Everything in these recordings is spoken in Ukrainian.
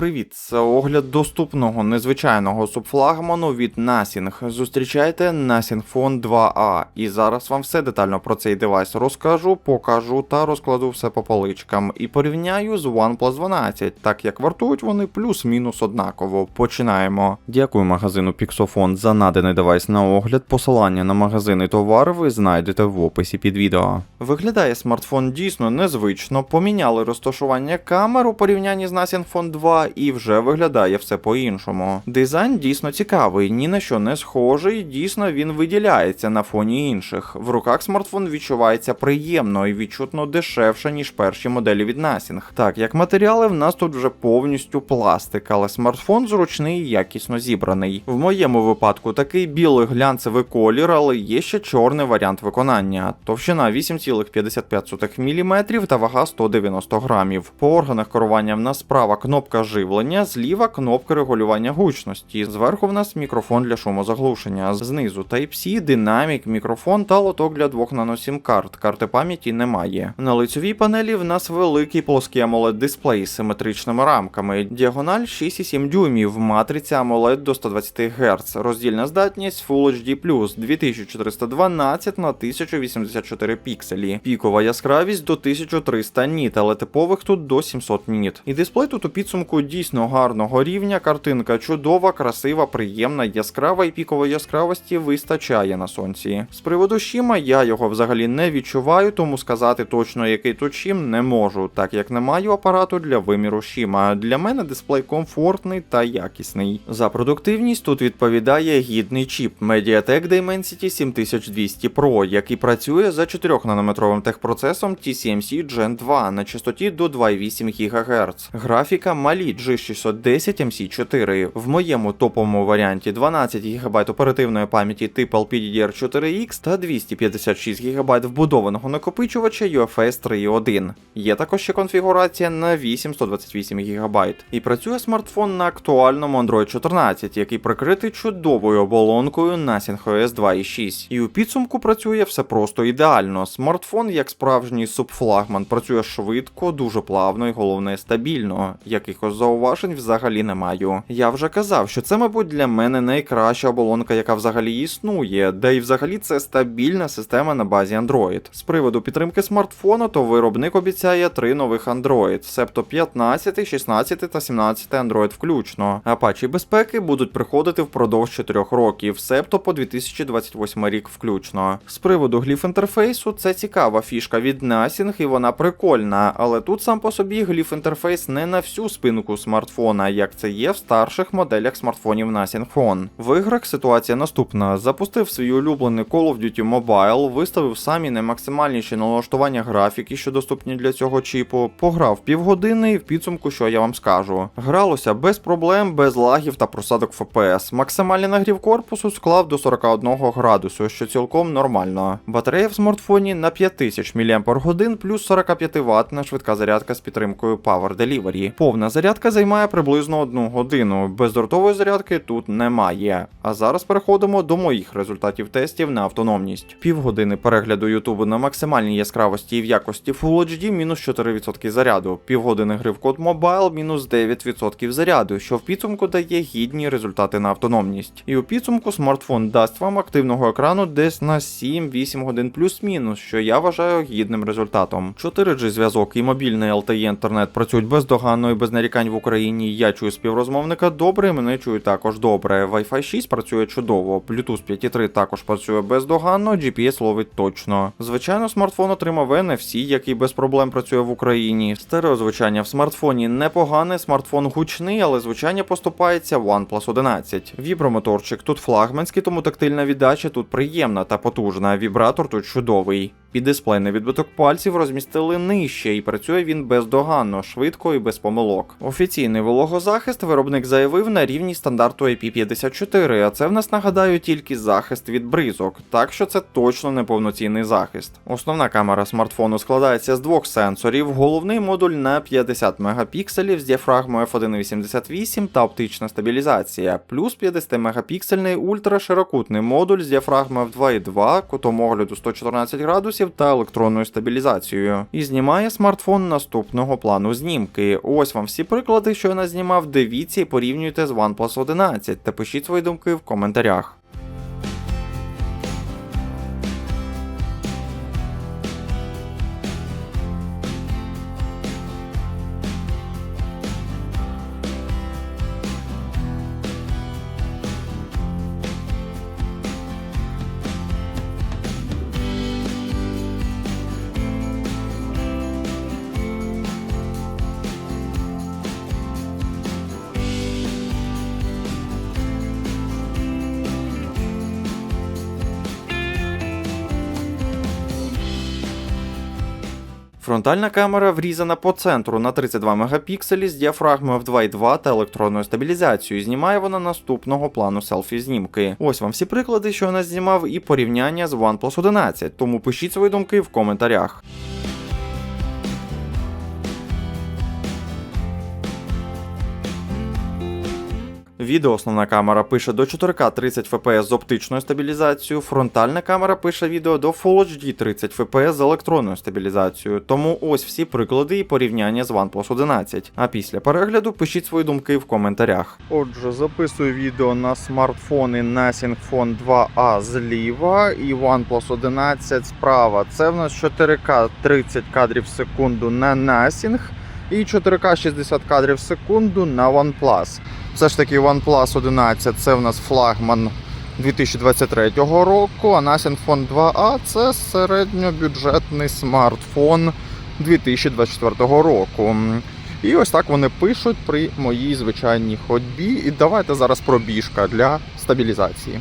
Привіт, це огляд доступного незвичайного субфлагману від Nasing. Зустрічайте Nasing Phone 2A. І зараз вам все детально про цей девайс розкажу, покажу та розкладу все по поличкам. І порівняю з OnePlus 12, так як вартують вони плюс-мінус однаково. Починаємо. Дякую магазину Pixofon за наданий девайс на огляд. Посилання на магазин і товар ви знайдете в описі під відео. Виглядає смартфон дійсно незвично, поміняли розташування камер у порівнянні з Nasing Phone 2 і вже виглядає все по-іншому. Дизайн дійсно цікавий, ні на що не схожий, дійсно він виділяється на фоні інших. В руках смартфон відчувається приємно і відчутно дешевше, ніж перші моделі від Nasing. Так, як матеріали, в нас тут вже повністю пластик, але смартфон зручний і якісно зібраний. В моєму випадку такий білий глянцевий колір, але є ще чорний варіант виконання. Товщина 8,55 мм та вага 190 грамів. По органах керування в нас справа кнопка живлення, зліва кнопка регулювання гучності. Зверху в нас мікрофон для шумозаглушення. Знизу Type-C, динамік, мікрофон та лоток для двох наносім карт. Карти пам'яті немає. На лицьовій панелі в нас великий плоский AMOLED дисплей з симетричними рамками. Діагональ 6,7 дюймів, матриця AMOLED до 120 Гц. Роздільна здатність Full HD+, 2412 на 1084 пікселі. Пікова яскравість до 1300 ніт, але типових тут до 700 ніт. І дисплей тут у підсумку дійсно гарного рівня. Картинка чудова, красива, приємна, яскрава і пікової яскравості вистачає на сонці. З приводу щима я його взагалі не відчуваю, тому сказати точно який тут щим не можу, так як не маю апарату для виміру щима. Для мене дисплей комфортний та якісний. За продуктивність тут відповідає гідний чіп Mediatek Dimensity 7200 Pro, який працює за 4-нанометровим техпроцесом TSMC Gen 2 на частоті до 2,8 ГГц. Графіка Mali G610 MC4. В моєму топовому варіанті 12 ГБ оперативної пам'яті типу LPDDR4X та 256 ГБ вбудованого накопичувача UFS 3.1. Є також ще конфігурація на 8 128 ГБ. І працює смартфон на актуальному Android 14, який прикритий чудовою оболонкою Nasing OS 2.6. І у підсумку працює все просто ідеально. Смартфон, як справжній субфлагман, працює швидко, дуже плавно і головне стабільно. Якихось зауважень взагалі не маю. Я вже казав, що це, мабуть, для мене найкраща оболонка, яка взагалі існує, де і взагалі це стабільна система на базі Android. З приводу підтримки смартфона, то виробник обіцяє три нових Android, себто 15, 16 та 17 Android включно. А патчі безпеки будуть приходити впродовж 4 років, себто по 2028 рік включно. З приводу гліф інтерфейсу, це цікава фішка від Nasing і вона прикольна, але тут сам по собі гліф інтерфейс не на всю спинку смартфона, як це є в старших моделях смартфонів Nasing Phone. В іграх ситуація наступна: запустив свій улюблений Call of Duty Mobile, виставив самі наймаксимальніші налаштування графіки, що доступні для цього чіпу, пограв півгодини і в підсумку, що я вам скажу. Гралося без проблем, без лагів та просадок FPS. Максимальний нагрів корпусу склав до 41 градусу, що цілком нормально. Батарея в смартфоні на 5000 мАч плюс 45 Вт швидка зарядка з підтримкою Power Delivery. Повна зарядка займає приблизно 1 годину. Бездротової зарядки тут немає. А зараз переходимо до моїх результатів тестів на автономність. Півгодини перегляду Ютубу на максимальній яскравості і в якості Full HD мінус 4% заряду. Півгодини гри в код Mobile мінус 9% заряду, що в підсумку дає гідні результати на автономність. І у підсумку смартфон дасть вам активного екрану десь на 7-8 годин плюс-мінус, що я вважаю гідним результатом. 4G зв'язок і мобільний LTE інтернет працюють бездоганно і без нарікань в Україні. Я чую співрозмовника добре, мене чують також добре. Wi-Fi 6 працює чудово, Bluetooth 5.3 також працює бездоганно, GPS ловить точно. Звичайно, смартфон отримав NFC, який без проблем працює в Україні. Стереозвучання в смартфоні непогане, смартфон гучний, але звучання поступається OnePlus 11. Вібромоторчик тут флагманський, тому тактильна віддача тут приємна та потужна. Вібратор тут чудовий. Під дисплейний відбиток пальців розмістили нижче, і працює він бездоганно, швидко і без помилок. Офіційний вологозахист виробник заявив на рівні стандарту IP54, а це в нас нагадаю тільки захист від бризок, так що це точно не повноцінний захист. Основна камера смартфону складається з двох сенсорів, головний модуль на 50 мегапікселів з діафрагмою f1.88 та оптична стабілізація, плюс 50 мегапіксельний ультраширокутний модуль з діафрагмою f2.2, кутом огляду 114 градусів фокусів та електронною стабілізацією. І знімає смартфон наступного плану знімки. Ось вам всі приклади, що я назнімав. Дивіться і порівнюйте з OnePlus 11 та пишіть свої думки в коментарях. Фронтальна камера врізана по центру на 32 мегапікселі з діафрагмою в 2.2 та електронною стабілізацією. Знімає вона наступного плану селфі знімки. Ось вам всі приклади, що я нас знімав, і порівняння з OnePlus 11. Тому пишіть свої думки в коментарях. Відео основна камера пише до 4К 30 FPS з оптичною стабілізацією, фронтальна камера пише відео до Full HD 30 FPS з електронною стабілізацією. Тому ось всі приклади і порівняння з OnePlus 11. А після перегляду пишіть свої думки в коментарях. Отже, записую відео на смартфони Nothing Phone 2A зліва і OnePlus 11 справа. Це в нас 4К 30 кадрів в секунду на Nothing і 4К 60 кадрів в секунду на OnePlus. Все ж таки OnePlus 11 це в нас флагман 2023 року, а Nasin Phone 2A це середньобюджетний смартфон 2024 року. І ось так вони пишуть при моїй звичайній ходьбі. І давайте зараз пробіжка для стабілізації.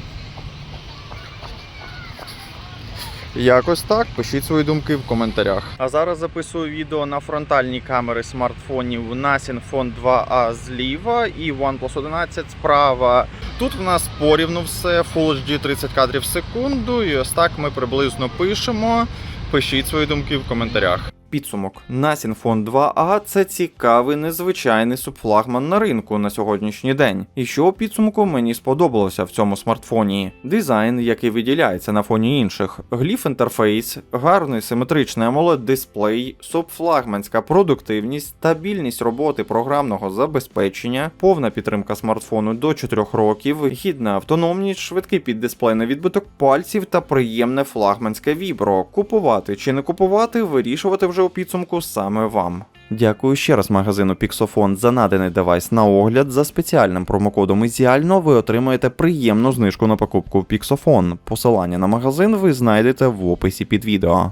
Якось так, пишіть свої думки в коментарях. А зараз записую відео на фронтальні камери смартфонів Nasin Phone 2A зліва і OnePlus 11 справа. Тут в нас порівну все, Full HD 30 кадрів в секунду, і ось так ми приблизно пишемо. Пишіть свої думки в коментарях. Підсумок Phone 2A це цікавий незвичайний субфлагман на ринку на сьогоднішній день. І що у підсумку мені сподобалося в цьому смартфоні? Дизайн, який виділяється на фоні інших, гліф інтерфейс, гарний симетричний amoled дисплей, субфлагманська продуктивність, стабільність роботи програмного забезпечення, повна підтримка смартфону до 4 років, гідна автономність, швидкий піддисплей на відбиток пальців та приємне флагманське вібро. Купувати чи не купувати, вирішувати вже у підсумку саме вам. Дякую ще раз магазину Pixofon за наданий девайс на огляд. За спеціальним промокодом Ізіально ви отримаєте приємну знижку на покупку в Pixofon. Посилання на магазин ви знайдете в описі під відео.